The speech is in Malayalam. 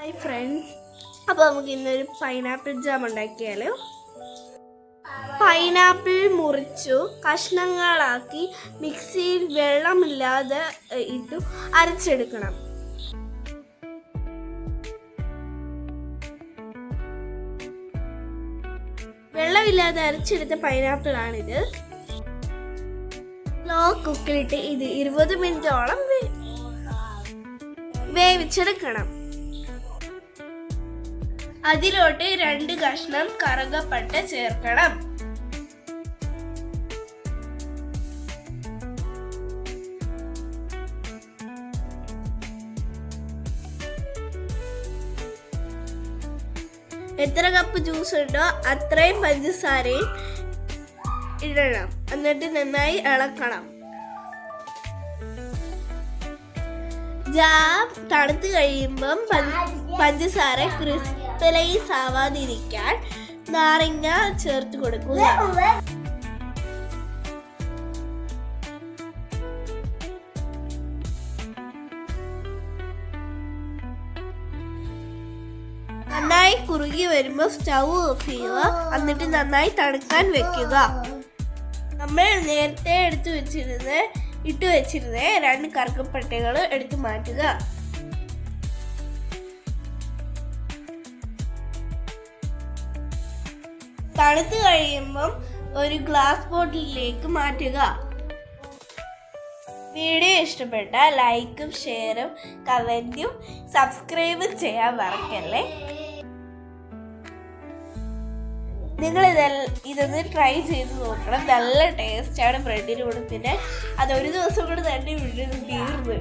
ഹായ് ഫ്രണ്ട്സ് അപ്പോൾ നമുക്ക് ഇന്നൊരു പൈനാപ്പിൾ ജാം ഉണ്ടാക്കിയാലോ? പൈനാപ്പിൾ മുറിച്ചു കഷ്ണങ്ങളാക്കി മിക്സിയിൽ വെള്ളമില്ലാതെ ഇട്ടു അരച്ചെടുക്കണം. വെള്ളമില്ലാതെ അരച്ചെടുത്ത പൈനാപ്പിളാണിത് ലോ കുക്കിലിട്ട് ഇത് ഇരുപത് മിനിറ്റോളം വേവിച്ചെടുക്കണം. അതിലോട്ട് രണ്ട് കഷ്ണം കറുകപ്പട്ട ചേർക്കണം. എത്ര കപ്പ് ജ്യൂസ് ഉണ്ടോ അത്രയും പഞ്ചസാരയും ഇടണം. എന്നിട്ട് നന്നായി ഇളക്കണം. ജാം തണുത്ത് കഴിയുമ്പം പഞ്ച- പഞ്ചസാര ക്രിസ്പലൈസ് ആവാതിരിക്കാൻ നാരങ്ങ ചേർത്ത് കൊടുക്കുക. നന്നായി കുറുകി വരുമ്പോൾ സ്റ്റൗ ഓഫ് ചെയ്യുക. എന്നിട്ട് നന്നായി തണുക്കാൻ വെക്കുക. നമ്മൾ നേരത്തെ എടുത്തു വെച്ചിരുന്ന ഇട്ട് വെച്ചിരുന്ന. രണ്ട് കറുക്കപ്പട്ടകൾ എടുത്തു മാറ്റുക. തണുത്ത് കഴിയുമ്പം ഒരു ഗ്ലാസ് ബോട്ടിലേക്ക് മാറ്റുക. വീഡിയോ ഇഷ്ടപ്പെട്ട ലൈക്കും ഷെയറും കമന്റും സബ്സ്ക്രൈബും ചെയ്യാൻ മറക്കല്ലേ? നിങ്ങൾ ഇതൊന്ന് ട്രൈ ചെയ്ത് നോക്കണം. നല്ല ടേസ്റ്റാണ് ബ്രെഡിന് കൂടെ പിന്നെ അത് ഒരു ദിവസം കൂടെ തന്നെ വീട്ടിൽ തീർന്നു.